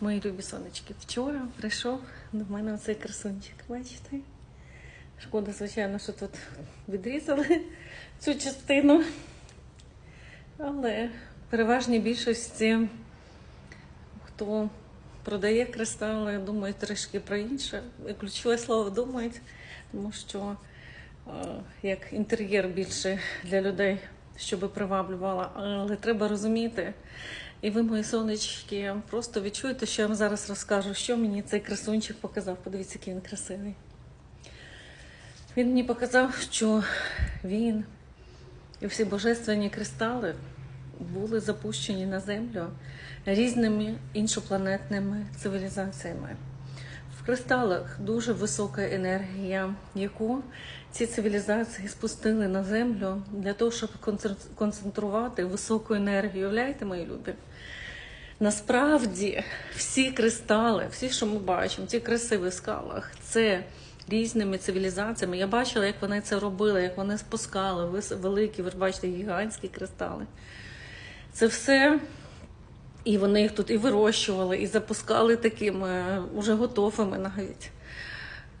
Мої любі сонечки, вчора прийшов до мене оцей красунчик. Бачите? Шкода, звичайно, що тут відрізали цю частину. Але переважній більшості, хто продає кристали, думають трішки про інше. І ключове слово думають, тому що е, як інтер'єр більше для людей, щоб приваблювала. Але треба розуміти, і ви, мої сонечки, просто відчуєте, що я вам зараз розкажу, що мені цей красунчик показав. Подивіться, який він красивий. Він мені показав, що він і всі божественні кристали були запущені на землю різними іншопланетними цивілізаціями. Кристалах дуже висока енергія, яку ці цивілізації спустили на землю для того, щоб концентрувати високу енергію. Уявляєте, мої любі? Насправді всі кристали, всі, що ми бачимо, ті красиві скалах, це різними цивілізаціями. Я бачила, як вони це робили, як вони спускали великі, ви бачите, гігантські кристали. Це все. І вони їх тут і вирощували, і запускали такими уже готовими навіть.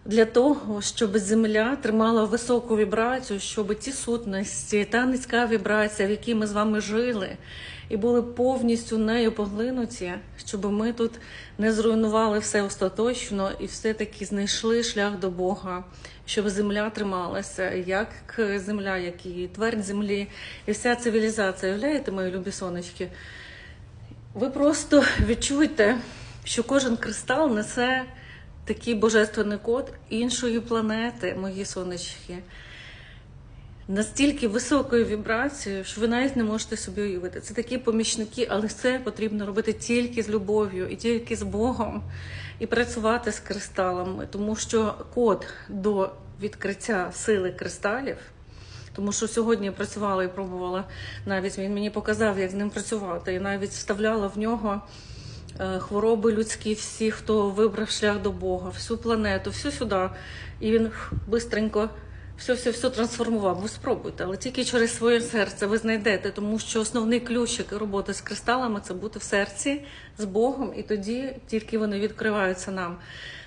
Для того, щоб земля тримала високу вібрацію, щоб ті сутності, та низька вібрація, в якій ми з вами жили, і були повністю нею поглинуті, щоб ми тут не зруйнували все остаточно і все-таки знайшли шлях до Бога, щоб земля трималася, як земля, як і твердь землі, і вся цивілізація. Уявляєте, мої любі сонечки? Ви просто відчуєте, що кожен кристал несе такий божественний код іншої планети, мої сонечки. Настільки високою вібрацією, що ви навіть не можете собі уявити. Це такі помічники, але це потрібно робити тільки з любов'ю і тільки з Богом, і працювати з кристалами, тому що код до відкриття сили кристалів. Тому що сьогодні я працювала і пробувала навіть він мені показав, як з ним працювати, і навіть вставляла в нього е, хвороби людські, всі, хто вибрав шлях до Бога, всю планету, всю сюди. І він бистренько все, все, все трансформував. Ви спробуйте, але тільки через своє серце ви знайдете, тому що основний ключик роботи з кристалами це бути в серці з Богом, і тоді тільки вони відкриваються нам.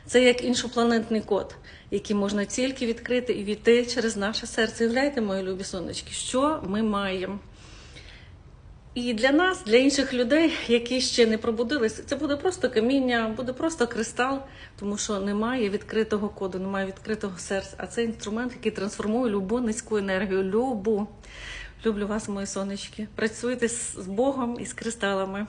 Це як іншопланетний код, який можна тільки відкрити і війти через наше серце. Уявляєте, мої любі сонечки, що ми маємо. І для нас, для інших людей, які ще не пробудилися, це буде просто каміння, буде просто кристал, тому що немає відкритого коду, немає відкритого серця. А це інструмент, який трансформує любу низьку енергію. Любу. Люблю вас, мої сонечки. Працюйте з Богом і з кристалами.